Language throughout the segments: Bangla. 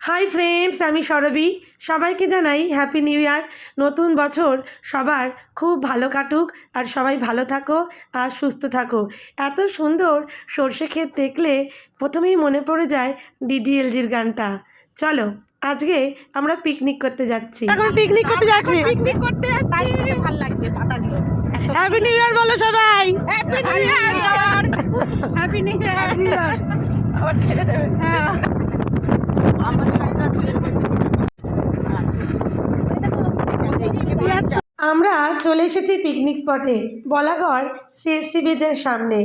হাই ফ্রেন্ডস আমি সরবি। সবাইকে জানাই হ্যাপি নিউ ইয়ার নতুন বছর সবার খুব ভালো কাটুক আর সবাই ভালো থাকো আর সুস্থ থাকো। এত সুন্দর সর্ষে ক্ষেত দেখলে প্রথমেই মনে পড়ে যায় ডিডিএলজির গানটা। চলো আজকে আমরা পিকনিক করতে যাচ্ছি। এখন পিকনিক করতে যাচ্ছি। পিকনিক করতে যাচ্ছি। ভালো লাগবে পাতাগুলো হ্যাপি নিউ ইয়ার বলো সবাই। Happy new year happy new year আবার ছেড়ে দেবে। হ্যাঁ। আমাদের একটা আমরা চলে এসেছি পিকনিক স্পটে বলাগড় সিএসসি বিদের সামনে।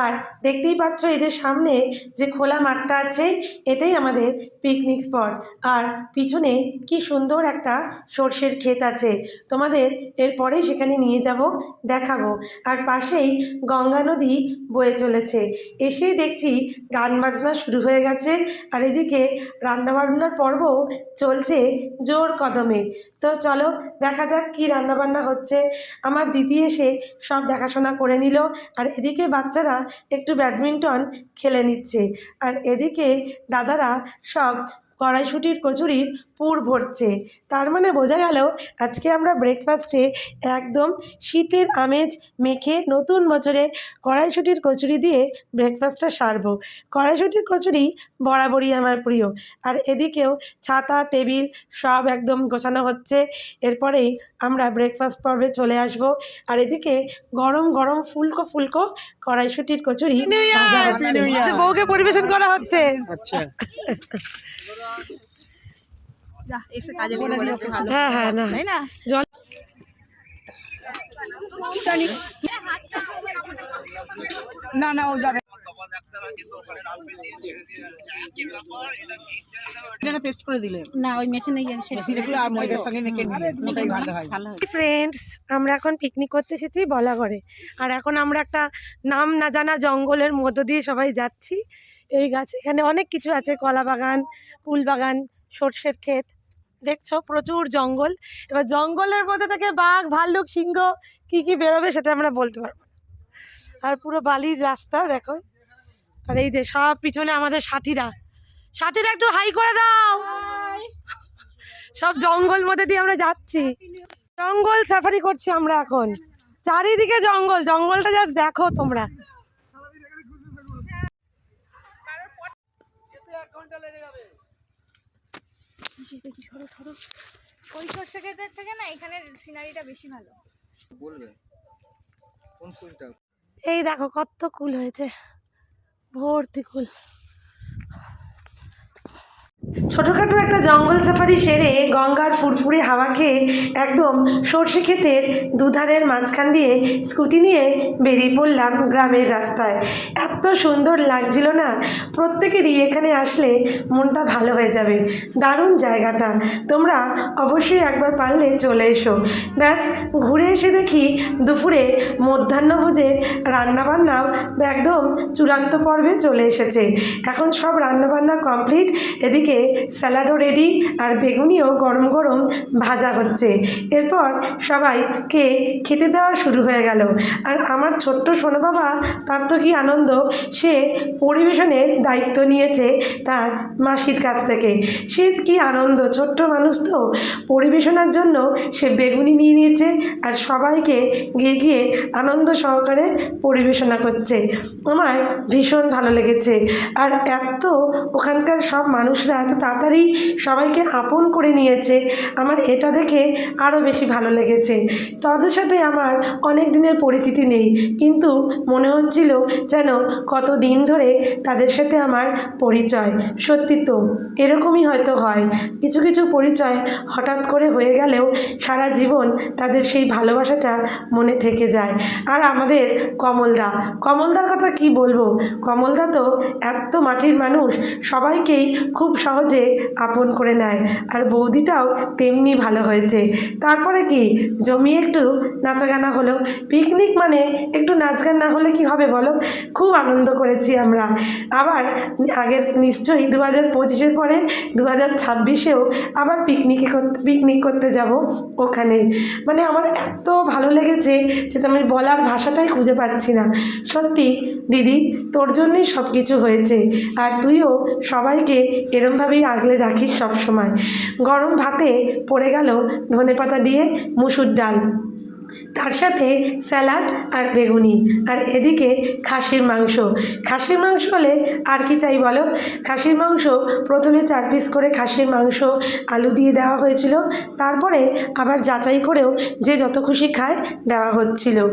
আর দেখতেই পাচ্ছ এদের সামনে যে খোলা মাঠটা আছে, এটাই আমাদের পিকনিক স্পট আর পিছনে কি সুন্দর একটা সর্ষের ক্ষেত আছে। তোমাদের এরপরেই সেখানে নিয়ে যাব, দেখাবো। আর পাশেই গঙ্গা নদী বয়ে চলেছে। এসেই দেখছি গান বাজনা শুরু হয়ে গেছে। আর এদিকে রান্নাবান্নার পর্ব চলছে জোর কদমে। তো চলো দেখা যাক কী রান্নাবান্না হচ্ছে। আমার দিদি এসে সব দেখাশোনা করে নিল। আর এদিকে বাচ্চারা একটু ব্যাডমিন্টন খেলে নিচ্ছে। আর এদিকে দাদারা সব কড়াইশুটির কচুরির পুর ভরছে। তার মানে বোঝা গেল আজকে আমরা ব্রেকফাস্টে একদম শীতের আমেজ মেখে নতুন বছরে কড়াইশুটির কচুরি দিয়ে ব্রেকফাস্টটা সারবো। কড়াইশুটির কচুরি বরাবরই আমার প্রিয়। আর এদিকেও ছাতা টেবিল সব একদম গোছানো হচ্ছে। এরপরেই আমরা ব্রেকফাস্ট পর্বে চলে আসব। আর এদিকে গরম গরম ফুলকো ফুলকো কড়াইশুটির কচুরি বউকে পরিবেশন করা হচ্ছে। আচ্ছা। এসে কাজে লেগে পড়েছে ভালো হ্যাঁ হ্যাঁ না। তাই না? জল না না ও যাবে। পেস্ট করে দিলে। না ওই মেশিনে গিয়ে বেশি একটু আর ময়দার সঙ্গে মেখে নিলে ওটাই ভালো ভালো ফ্রেন্ডস আমরা এখন পিকনিক করতে এসেছি বলাগড়ে। আর এখন আমরা একটা নাম না জানা জঙ্গলের মধ্য দিয়ে সবাই যাচ্ছি। এই গাছ এখানে অনেক কিছু আছে কলা বাগান ফুল বাগান সর্ষের ক্ষেত। দেখছ? প্রচুর জঙ্গল। এবার জঙ্গলের মধ্যে থেকে বাঘ ভাল্লুক সিংহ কী কী বেরোবে সেটা আমরা বলতে পারব না। আর পুরো বালির রাস্তা দেখো। আর এই যে সব পিছনে আমাদের সাথীরা। সাথীরা একটু হাই করে দাও। সব জঙ্গল মধ্যে দিয়ে আমরা যাচ্ছি। জঙ্গল সাফারি করছি আমরা এখন। চারিদিকে জঙ্গল। জঙ্গলটা যা দেখো তোমরা। ওই সর্ষে ক্ষেতের থেকে না এখানের সিনারিটা বেশি ভালো। বলবে কোন ফুলটা এই দেখো কত কুল হয়েছে। ভর্তি কুল। ছোটোখাটো একটা জঙ্গল সাফারি সেরে গঙ্গার ফুরফুরে হাওয়া খেয়ে একদম সর্ষে ক্ষেতের দুধারের মাঝখান দিয়ে স্কুটি নিয়ে বেরিয়ে পড়লাম গ্রামের রাস্তায়। এত সুন্দর লাগছিল না? প্রত্যেকেরই এখানে আসলে মনটা ভালো হয়ে যাবে। দারুণ জায়গাটা। তোমরা অবশ্যই একবার পারলে চলে এসো। ব্যাস, ঘুরে এসে দেখি দুপুরে মধ্যাহ্নভোজের রান্নাবান্নাও একদম চূড়ান্ত পর্বে চলে এসেছে। এখন সব রান্নাবান্না কমপ্লিট। এদিকে স্যালাডও রেডি আর বেগুনিও গরম গরম ভাজা হচ্ছে। এরপর সবাইকে খেতে দেওয়া শুরু হয়ে গেল। আর আমার ছোট্ট সোনা বাবা, তার তো কি আনন্দ? সে পরিবেশনের দায়িত্ব নিয়েছে তার মাসির কাছ থেকে। সে কি আনন্দ? ছোট্ট মানুষ তো পরিবেশনার জন্য সে বেগুনি নিয়ে নিয়েছে আর সবাইকে গিয়ে গিয়ে আনন্দ সহকারে পরিবেশনা করছে। আমার ভীষণ ভালো লেগেছে। আর এত ওখানকার সব মানুষরা এত তাড়াতাড়ি সবাইকে আপন করে নিয়েছে, আমার এটা দেখে আরও বেশি ভালো লেগেছে। তাদের সাথে আমার অনেক দিনের পরিচিতি নেই, কিন্তু মনে হচ্ছিল যেন কত দিন ধরে তাদের সাথে আমার পরিচয়। সত্যি তো, এরকমই হয়তো হয়। কিছু কিছু পরিচয় হঠাৎ করে হয়ে গেলেও সারা জীবন তাদের সেই ভালোবাসাটা মনে থেকে যায়। আর আমাদের কমলদা, কমলদার কথা কি বলব? কমলদা তো এত মাটির মানুষ, সবাইকেই খুব সহজে আপন করে নেয়। আর বৌদিটাও তেমনি ভালো হয়েছে। তারপরে কি? জমিয়ে একটু নাচাগানা হলো। পিকনিক মানে একটু নাচ গান না হলে কি হবে বলো? খুব আনন্দ করেছি আমরা। আবার আগের নিশ্চয়ই দু হাজার পঁচিশের পরে দু হাজার ছাব্বিশেও আবার পিকনিকে পিকনিক করতে যাব ওখানে। মানে আমার এত ভালো লেগেছে যে আমি বলার ভাষাটাই খুঁজে পাচ্ছি না। সত্যি, দিদি, তোর জন্যই সব কিছু হয়েছে। আর তুইও সবাইকে এরমভাবে এইভাবেই আগলে রাখিস সব সময় গরম ভাতে পড়ে গেল ধনেপাতা দিয়ে মুসুর ডাল। তার সাথে স্যালাড আর বেগুনি। আর এদিকে খাসির মাংস। খাসির মাংস হলে আর কি চাই বলো? খাসির মাংস প্রথমে চার পিস করে খাসির মাংস, আলু দিয়ে দেওয়া হয়েছিল। তারপরে আবার যাচাই করেও যে যত খুশি খায় দেওয়া হচ্ছিল।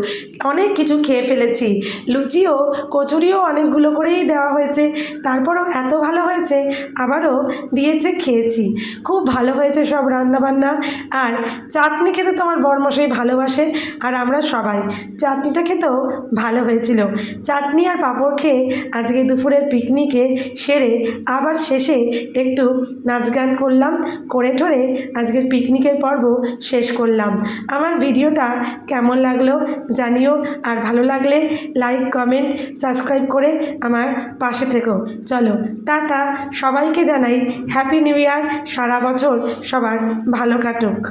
অনেক কিছু খেয়ে ফেলেছি। লুচিও, কচুরিও অনেকগুলো করেই দেওয়া হয়েছে। তারপরও এত ভালো হয়েছে, আবারও দিয়েছে, খেয়েছি। খুব ভালো হয়েছে সব রান্নাবান্না। আর চাটনি খেতে তো আমার বরমশাই ভালোবাসে। আর আমরা সবাই। চাটনিটা খেতেও ভালো হয়েছিল। চাটনি আর পাঁপড় খেয়ে আজকে দুপুরের পিকনিকে সেরে আবার শেষে একটু নাচ গান করলাম, করে ঠরে আজকের পিকনিকের পর্ব শেষ করলাম। আমার ভিডিওটা কেমন লাগল জানিও, আর ভালো লাগলে লাইক, কমেন্ট, সাবস্ক্রাইব করে আমার পাশে থেকো। চলো, টাটা। সবাইকে জানাই, হ্যাপি নিউ ইয়ার। সারা বছর সবার ভালো কাটুক।